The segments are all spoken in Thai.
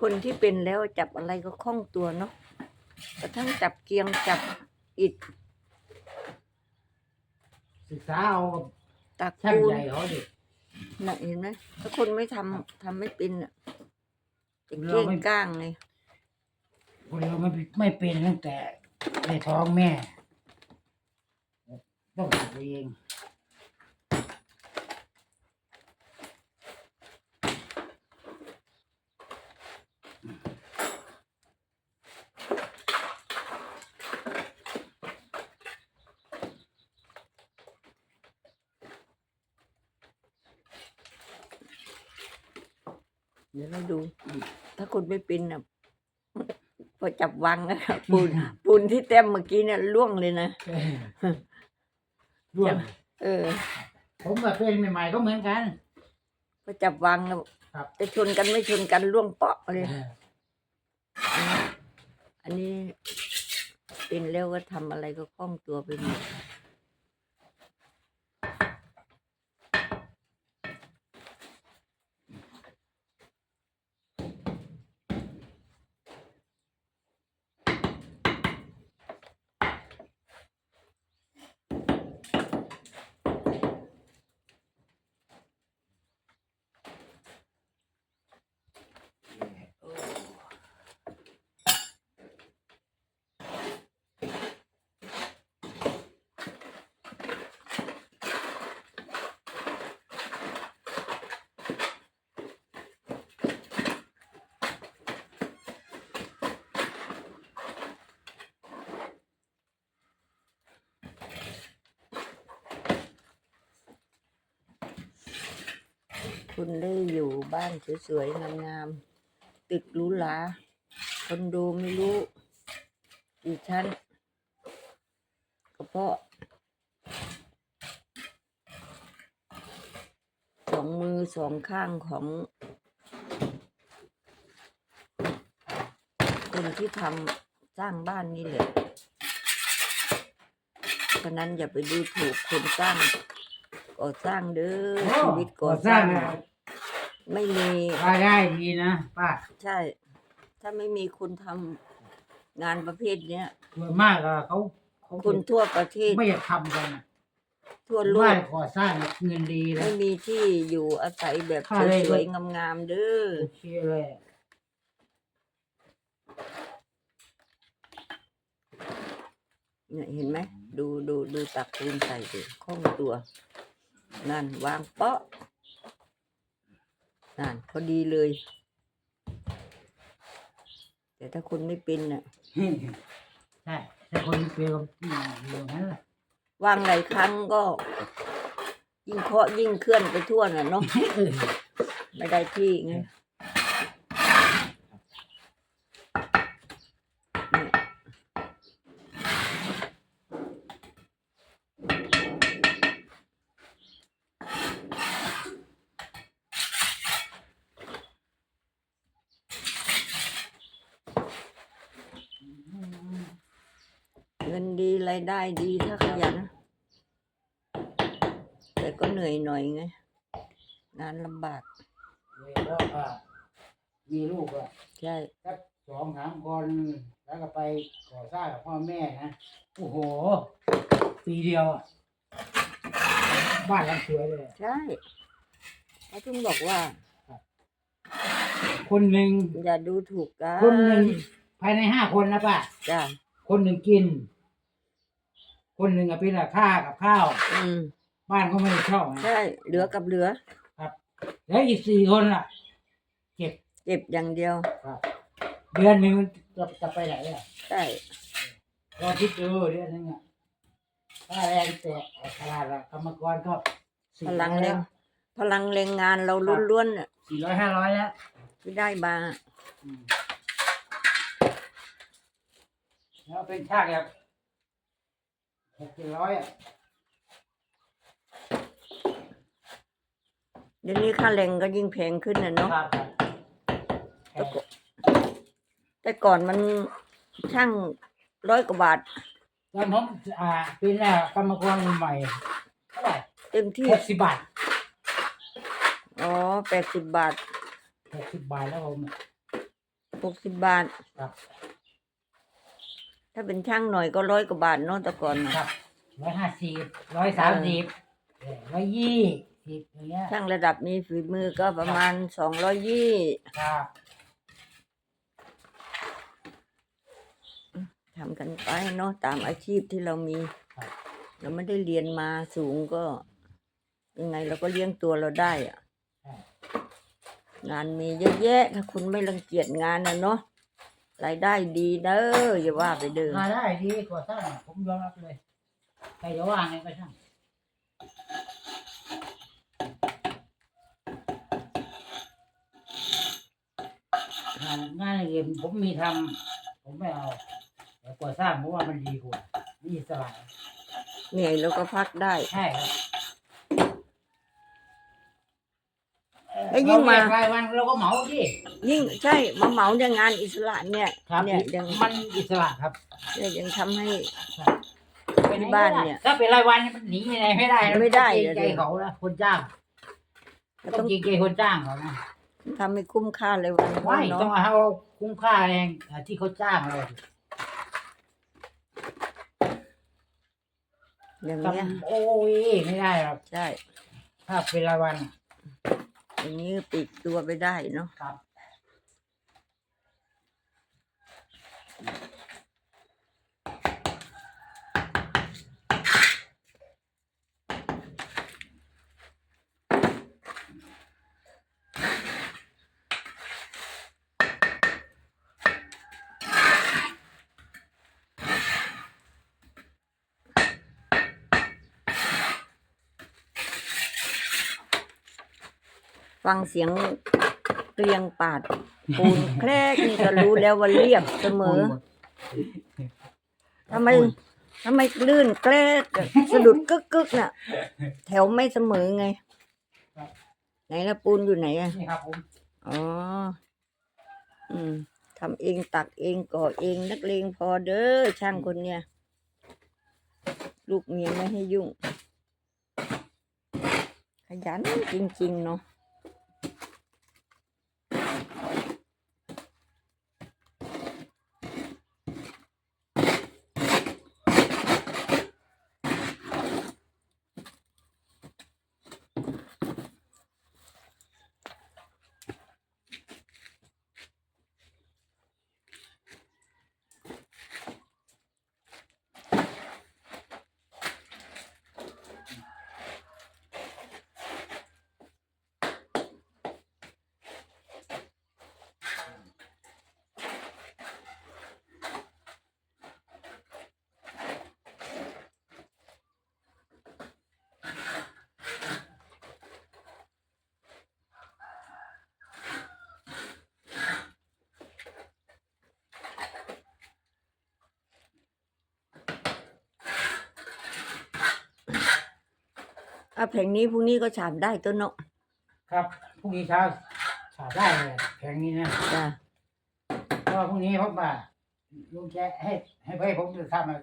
คนที่เป็นแล้วจับอะไรก็คล่องตัวเนาะกระทั่งจับเกียงจับอิฐศึกษาเอากับตักช่างปูนใหญ่เขาดิน่ะเห็นไหมถ้าคนไม่ทำทำไม่เป็นอะจะเก้งก้างเลยคนเราไม่ไม่เป็นตั้งแต่ในท้องแม่ ต้องทำเอง เดี๋ยวเราดู ถ้าคนไม่เป็นอะพอจับวางนะครับปูนปูนที่เต็มเมื่อกี้เนี่ยล่วงเลยนะร่วมเออ ผมกับเป็นใหม่ๆก็เหมือนกัน พอจับวางแล้วครับ จะชนกันไม่ชนกันล่วงเปาะเลย อันนี้เป็นแล้วก็ทำอะไรก็คล่องตัวไปหมด คุณได้อยู่บ้านสวยๆงามๆตึกหรูหราคอนโดไม่รู้กี่ชั้นก็เพราะสองมือสองข้างของ คนที่ทำสร้างบ้านนี่แหละฉะนั้นอย่าไปดูถูกคนสร้างก่อสร้างเด้อชีวิตก่อสร้างเนี่ย ไม่มี รายได้ดีนะป้าใช่ ถ้าไม่มีคุณทำงานประเภทเนี้ย ส่วนมากอะเขาเขาคุณทั่วประเทศไม่อยากทำกันนะทั่วโลว่ากก่อสร้างเงินดีเลไม่ย มีที่อยู่อาศัยแบบค่าแรง สวยๆงามๆเด้อโอเคเลยเนี่ยเห็นไหมดูดูดูตักปูนใส่ดิคล่องตัว นั่นวางเปาะ นั่นพอดีเลย แต่ถ้าคนไม่เป็นน่ะ ใช่ถ้าคนเปลี่ยนก็อย่างนั้นแหละวางหลายครั้งก็ ยิ่งเคาะยิ่งเคลื่อนไปทั่วน่ะเนาะ ไม่ได้ที่ไง เนี่ยเงินดีรายได้ดีถ้าขยัน แต่ก็เหนื่อยหน่อยไง งานลำบากแล้วก็มีลูกอะใช่สักสองสามคนแล้วก็ไปก่อสร้างกับพ่อแม่นะโอ้โหปีเดียวอะบ้านหลังสวยเลยใช่เขาถึงบอกว่า คนหนึ่งอย่าดูถูกกันคนหนึ่งภายในห้าคนนะป้าจ้าคนหนึ่งกิน คนหนึ่งอะเป็นอะค่ากับข้าว อืมบ้านก็ไม่ได้เช่านะใช่เหลือกับเหลือ แล้วอีกสี่คนล่ะ เก็บเก็บอย่างเดียวครับ เดือนหนึ่งมันจะจะไปไหนอะใช่ลองคิดดูเดือนหนึงอะค่าแรงแตกตลาดละกรรมกรก็สี่พลังร้อยแรแล้วงพลังแรงงานเราล้วนๆน่ะสี่ร้อยห้าร้อยแล้วที่ได้มาอืมแล้วเป็นชากแบบ หกเจ็ดร้อยอะเดี๋ยวนี้ค่าแรงก็ยิ่งแพงขึ้นน่ะเนาะ ครับครับแพงแต่ก่อนมันช่างร้อยกว่าบาท ตอนผมอ่าปีแรกกรรมกรใหม่เท่าไหร่เต็มที่ หกสิบบาทอ๋อแปดสิบบาทหกสิบบาทแล้วผม หกสิบบาท ครับ ถ้าเป็นช่างหน่อยก็ร้อยกว่าบาทเนาะแต่ก่อนน่ะครับร้อยห้าสิบร้อยสามสิบร้อยยี่สิบอย่างเงี้ยช่างระดับมีฝีมือก็ประมาณสองร้อยยี่ครับทำกันไปเนาะตามอาชีพที่เรามีครับเราไม่ได้เรียนมาสูงก็ ยังไงเราก็เลี้ยงตัวเราได้อะใช่งานมีเยอะแยะ ถ้าคุณไม่รังเกียจงานนะเนาะ รายได้ดีเด้ออย่าว่าไปเดิมมาได้ดีกว่าสร้างผมยอมรับเลยใครจะว่าไงก็ช่างงานงานอย่างอื่นผมมีทำผมไม่เอา แต่ก่อสร้างผมว่ามันดีกว่ามีอิสระเหนื่อยแล้วก็พักได้ ใช่ครับ แล้วยิ่งมา เรเรียกรายวันเราก็เหมาที่ยิ่งใช่มาเหมาเนี่ยงานอิสระเนี่ยครับเนี่ยยังมันอิสระครับเนี่ยยังทำให้ไปไหที่บ้านเนี่ยถ้าเป็นรายวันเนี่ยมันหนีไปไหนไม่ได้นะไม่ได้ต้องเกรงใจเลย เขานะคนจ้างก็ต้ต้อองงเกรงใจคนจ้างเขานะทำให้คุ้มค่าเลยวันเขาไม่เนาะต้องเอาคุ้มค่าแรงที่เขาจ้างเราอย่างเงี้ยทำโอ้ยไม่ได้หรอกใช่ถ้าเป็นรายวันอ ย่างนี้ปิดตัวไปได้เนาะครับ ฟังเสียงเกลียงปาดปูนแครกนี่ก็รู้แล้วว่าเรียบเสมอทำไมทำไมลื่นแกรกสะดุดกึกกึกน่ะ แถวไม่เสมอไงครับไหนละปูนอยู่ไหนอะนี่ครับผมอ๋อ อืมทำเองตักเองก่อเองนักเลงพอเด้อช่างคนเนี้ยลูกเมียไม่ให้ยุ่ง ขยันจริง ๆ เนาะ อะเพลงนี้พรุ่งนี้ก็ฉาบได้ต้นเนาะครับพรุ่งนี้เช้าฉาบได้เลยแผงนี้นะจ้ะเพราะว่าพรุ่งนี้ผมว่าลุงแจ๊คให้ให้ให้ผมจะทำอะ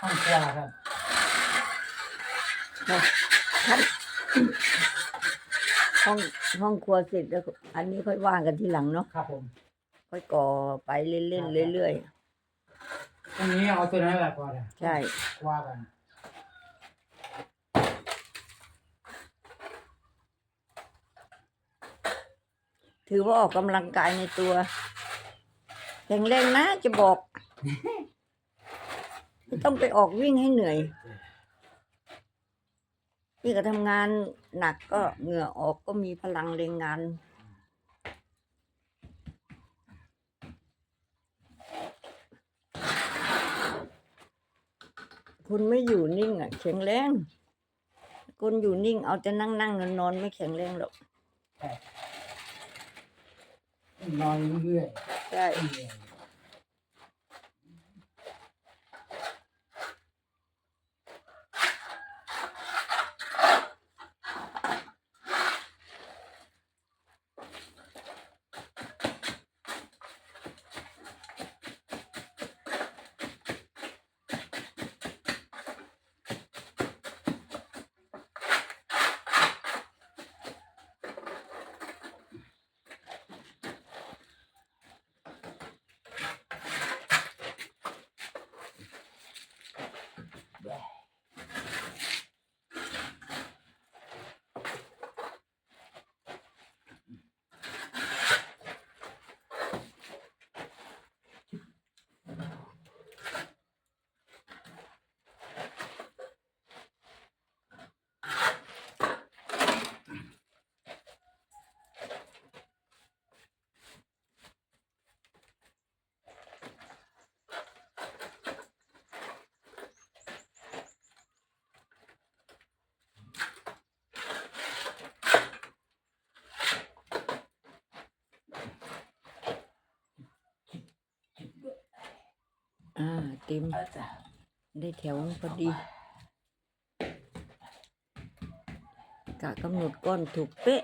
ห้องครัวครับท่านห้องห้องครัวเสร็จแล้วก็อันนี้ค่อยว่างกันทีหลังเนาะครับผมค่อยก่อไปเล่นๆเรื่อยพรุ่งนี้เอาตัวนั้นแหละก่อนอะๆใช่ว่ากัน ถือว่าออกกำลังกายในตัว แข็งแรงนะจะบอก ไม่ต้องไปออกวิ่งให้เหนื่อยพี่ก็ทำงานหนักก็เหงื่อออกก็มีพลังแรงงาน คุณไม่อยู่นิ่งอะ แข็งแรงคุณอยู่นิ่งเอาแต่นั่งนั่งนอนนอนไม่แข็งแรงหรอก นอนเรื่อยใช่ๆเรื่อย อ่าเต็มอาจารย์ได้แถวพอดีกะกำหนดก้อนถูกเป๊ะ